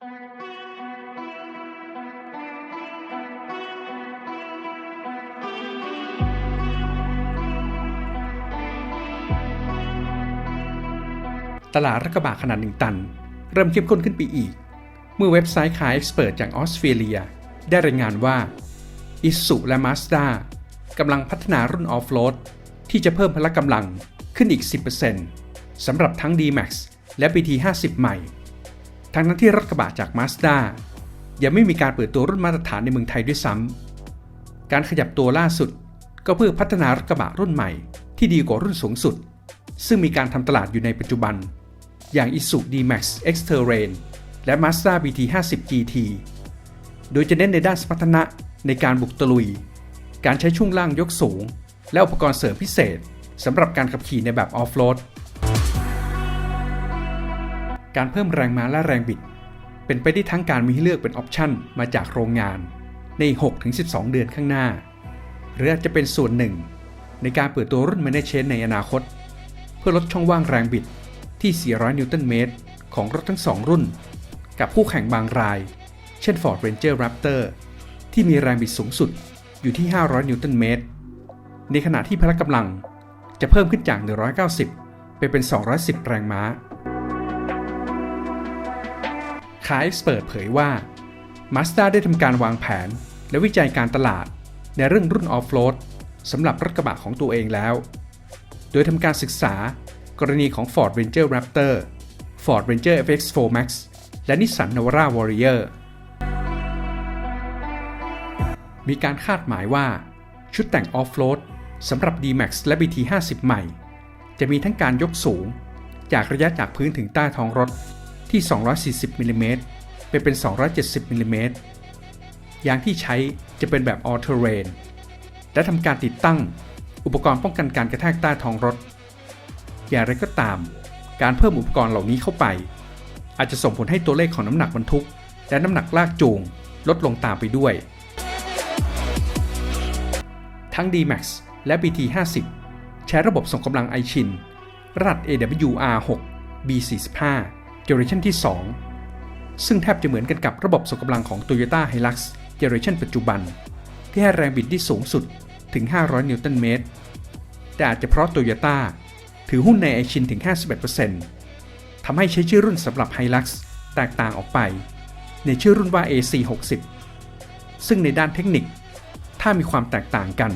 ตลาดรถกระบะขนาดหนึ่งตัน เริ่มเข้มข้นขึ้นไปอีก เมื่อเว็บไซต์ขายเอ็กซ์เพรจากออสเตรเลีย ได้รายงานว่า i s u และ Mazda กำลังพัฒนารุ่นออฟโรดที่จะเพิ่มพละกำลังขึ้นอีก 10%สำหรับทั้ง D-Max และ BT50 ใหม่ ทั้งนั้นที่รถกระบะจาก Mazda ยังไม่มีการเปิดตัวรุ่นมาตรฐานในเมืองไทยด้วยซ้ำ การขยับตัวล่าสุดก็เพื่อพัฒนารถกระบะรุ่นใหม่ ที่ดีกว่ารุ่นสูงสุด ซึ่งมีการทำตลาดอยู่ในปัจจุบัน อย่าง Isuzu D-Max X-Terrain และ Mazda BT50 GT โดยจะเน้นในด้านสมรรถนะในการบุกตะลุย การใช้ช่วงล่างยกสูง และอุปกรณ์เสริมพิเศษสำหรับการขับขี่ในแบบออฟโรด การเพิ่มแรงม้าและแรงบิด เป็นไปได้ทั้งการมีให้เลือกเป็นออปชันมาจากโรงงานใน 6-12 เดือนข้างหน้า หรืออาจจะเป็นส่วนหนึ่ง ในการเปิดตัวรุ่น m a n a g e ในอนาคต เพื่อลดช่องว่างแรงบิดที่ 400 นิวตันเมตร ของรถทั้ง 2 รุ่น กับคู่แข่งบางราย เช่น Ford Ranger Raptor ที่มีแรงบิดสูงสุดอยู่ที่ 500 นิวตันเมตร ในขณะที่พละกำลังจะเพิ่มขึ้นจาก 190 ไปเป็น 210 แรงม้า ขายส์เปิดเผยว่า Mazda ได้ทำการวางแผน และวิจัยการตลาด ในเรื่องรุ่นออฟโรดสำหรับรถกระบะของตัวเองแล้ว โดยทำการศึกษากรณีของ Ford Ranger Raptor Ford Ranger FX4 Max และ Nissan Navara Warrior มีการคาดหมายว่า ชุดแต่งออฟโรดสำหรับ D-Max และ BT50 ใหม่ จะมีทั้งการยกสูง จากระยะจากพื้นถึงใต้ท้องรถ ที่ 240มิลลิเมตรไปเป็น 270มิลลิเมตรยางที่ใช้จะเป็นแบบ All Terrain และทำการติดตั้งอุปกรณ์ป้องกันการกระแทกใต้ท้องรถ อย่างไรก็ตาม การเพิ่มอุปกรณ์เหล่านี้เข้าไป อาจจะส่งผลให้ตัวเลขของน้ำหนักบรรทุก และน้ำหนักลากจูง ลดลงตามไปด้วย ทั้ง D-Max และ BT50 ใช้ระบบส่งกำลังไอชินรหัส AWR6 B45 Generation ที่ 2 ซึ่งแทบจะเหมือนกันกับระบบส่งกำลังของ Toyota Hilux Generation ปัจจุบัน ที่ให้แรงบิดที่สูงสุดถึง 500 นิวตันเมตร แต่อาจจะเพราะ Toyota ถือหุ้นในไอชินถึง 51%ทำให้ใช้ชื่อรุ่นสำหรับ Hilux แตกต่างออกไป ในชื่อรุ่นว่า AC60 ซึ่งในด้านเทคนิค ถ้ามีความแตกต่างกัน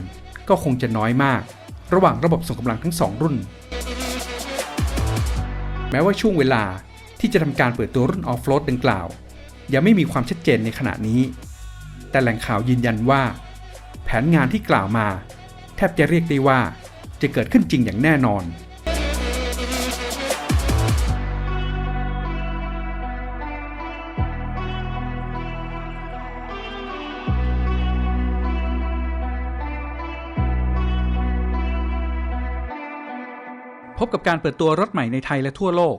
ก็คงจะน้อยมาก ระหว่างระบบส่งกำลังทั้งสองรุ่น แม้ว่าช่วงเวลา ที่จะทำการเปิดตัวรุ่นออฟโรดดังกล่าว ยังไม่มีความชัดเจนในขณะนี้ แต่แหล่งข่าวยืนยันว่า แผนงานที่กล่าวมา แทบจะเรียกได้ว่าจะเกิดขึ้นจริงอย่างแน่นอน พบกับการเปิดตัวรถใหม่ในไทยและทั่วโลก